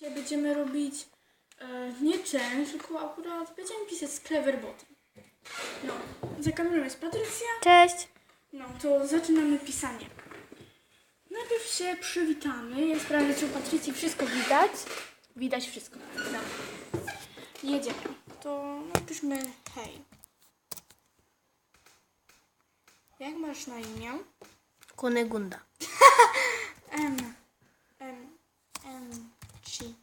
Dzisiaj będziemy robić e, nie challenge, tylko akurat będziemy pisać z Cleverbotem. No, za kamerą jest Patrycja. Cześć. No, to zaczynamy pisanie. Najpierw się przywitamy. Ja sprawdzę, czy u Patrycji wszystko widać. Widać wszystko. Dobra. Jedziemy. To napiszmy hej. Jak masz na imię? Kunegunda. M. M. M. G.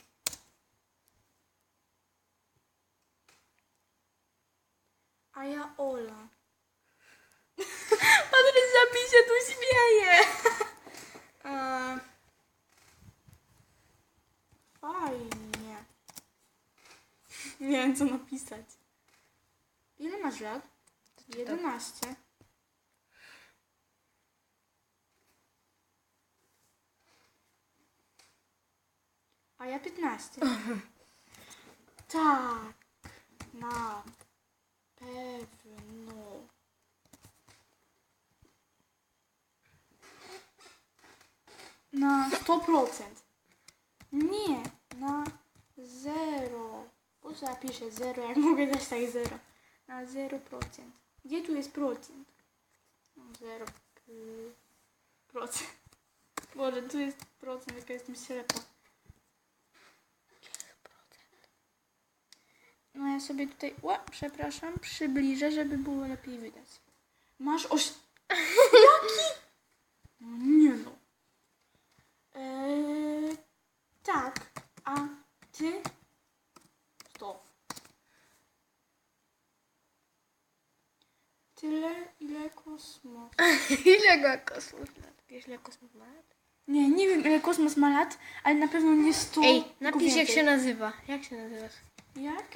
A ja Ola. Mi się tu śmieje. E, Fajnie. Nie wiem, co napisać. Ile masz lat? 11. A ja 15. tak, na pewno. Na 100%. Nie, na 0. Po co ja piszę 0, jak mogę dać tak 0? Na 0%. Gdzie tu jest procent? 0 procent. Boże, tu jest procent, jaka jestem ślepa. No ja sobie tutaj, ła, przepraszam, przybliżę, żeby było lepiej widać. Masz oś... Jaki? No nie no. Eee, tak, a ty? Stop. Tyle, ile kosmos. Ile go kosmos lat? Wiesz, ile kosmos ma lat? Nie, nie wiem ile kosmos ma lat, ale na pewno nie 100. Ej, napisz jak się nazywa. Jak się nazywasz? Jak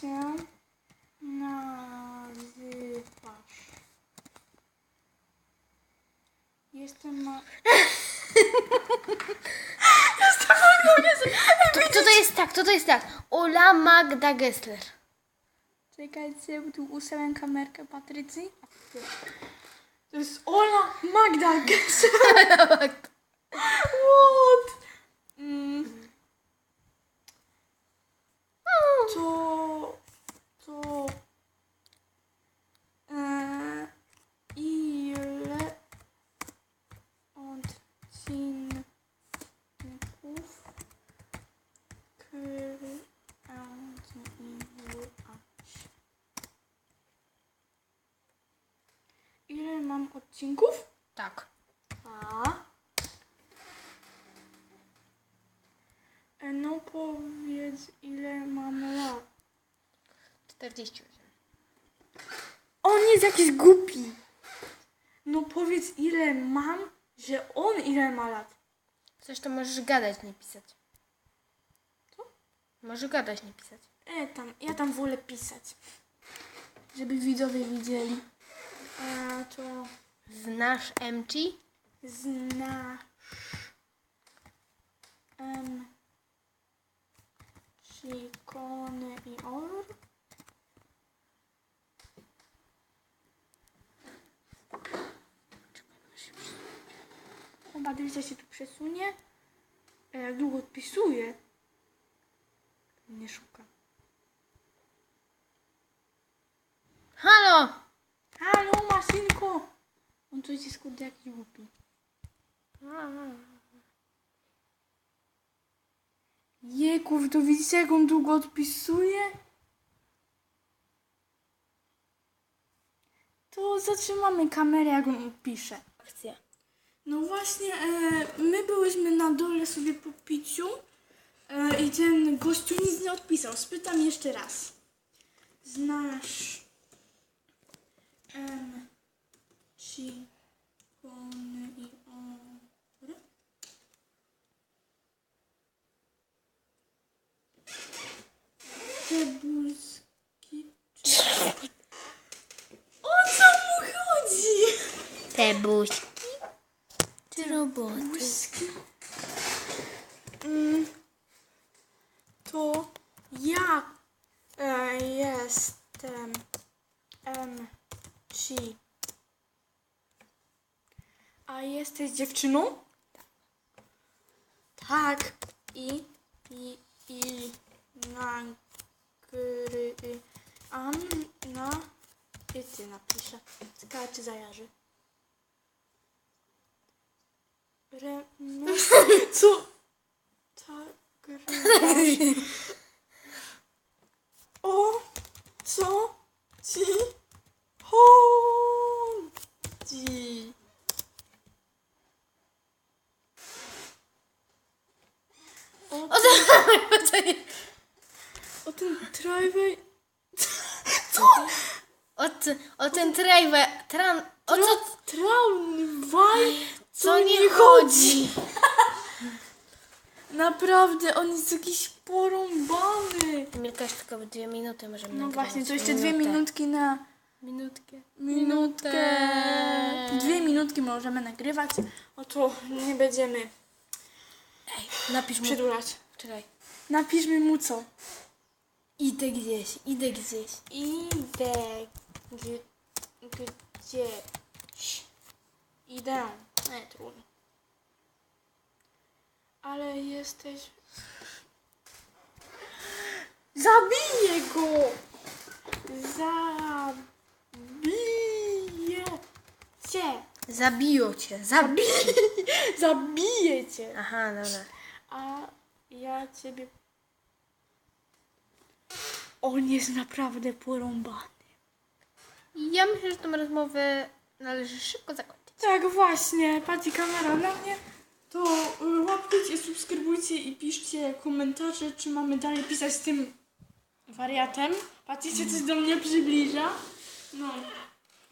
się nazywasz? Jestem ma... To, to, to jest tak, to, to jest tak. Ola Magda Gessler. Czekajcie, bo tu ustawiam kamerkę Patrycji. To jest Ola Magda Gessler. What? odcinków? Tak. A. E, no powiedz, ile mam lat. 48. On jest jakiś głupi. No powiedz, ile mam, że on ile ma lat. Coś to możesz gadać, nie pisać. Co? Możesz gadać, nie pisać. E, tam, ja tam wolę pisać. Żeby widzowie widzieli. A to Znasz MG? znasz M. Cikony i Or? Chyba Dylia się tu przesunie. A jak długo odpisuje, nie szuka. Halo! Halo, maszynko! On tu jest kurde jakiś głupi. Jeków, to widzicie jak on długo odpisuje? To zatrzymamy kamerę jak on odpisze. Akcja. No właśnie, e, my byłyśmy na dole sobie po piciu e, i ten gościu nic nie odpisał. Spytam jeszcze raz. Znasz M, ci, kony i or? Cebulski. O co mu chodzi? Te buźki. Ty roboty. Błyski. Mm, to ja e, jestem MC. A jesteś dziewczyną? Tak. I Anna... No, wiecie, napiszę. Ciekawe, czy zajarzy. Remy... No. Co? Tak... O... Co? Ci... Chodzi... O, o ten driveway o, ten trajwe, tran, o co, Tramwaj, co nie chodzi? Naprawdę, on jest jakiś porąbany. Milka, już tylko dwie minuty możemy No nagrywać. właśnie, to jeszcze dwie Minutę. minutki na... Minutkę. Minutkę. Dwie minutki możemy nagrywać. O to nie będziemy Ej, napisz mu. przedłużać. Czekaj. Napiszmy mu co. Idę gdzieś, idę gdzieś. Idę g- gdzieś. Idę. Nie, trudno. Ale jesteś... Zabiję go! Zabiję cię! Zabiją cię, zabiję. Zabiję cię! Aha, dobra. A ja ciebie... On jest naprawdę porąbany. Ja myślę, że tą rozmowę należy szybko zakończyć. Tak, właśnie. Patrzcie kamera na mnie. To y, łapkujcie, subskrybujcie i piszcie komentarze, czy mamy dalej pisać z tym wariatem. Patrzcie, się coś do mnie przybliża. No.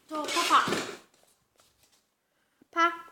To papa. Pa. Pa!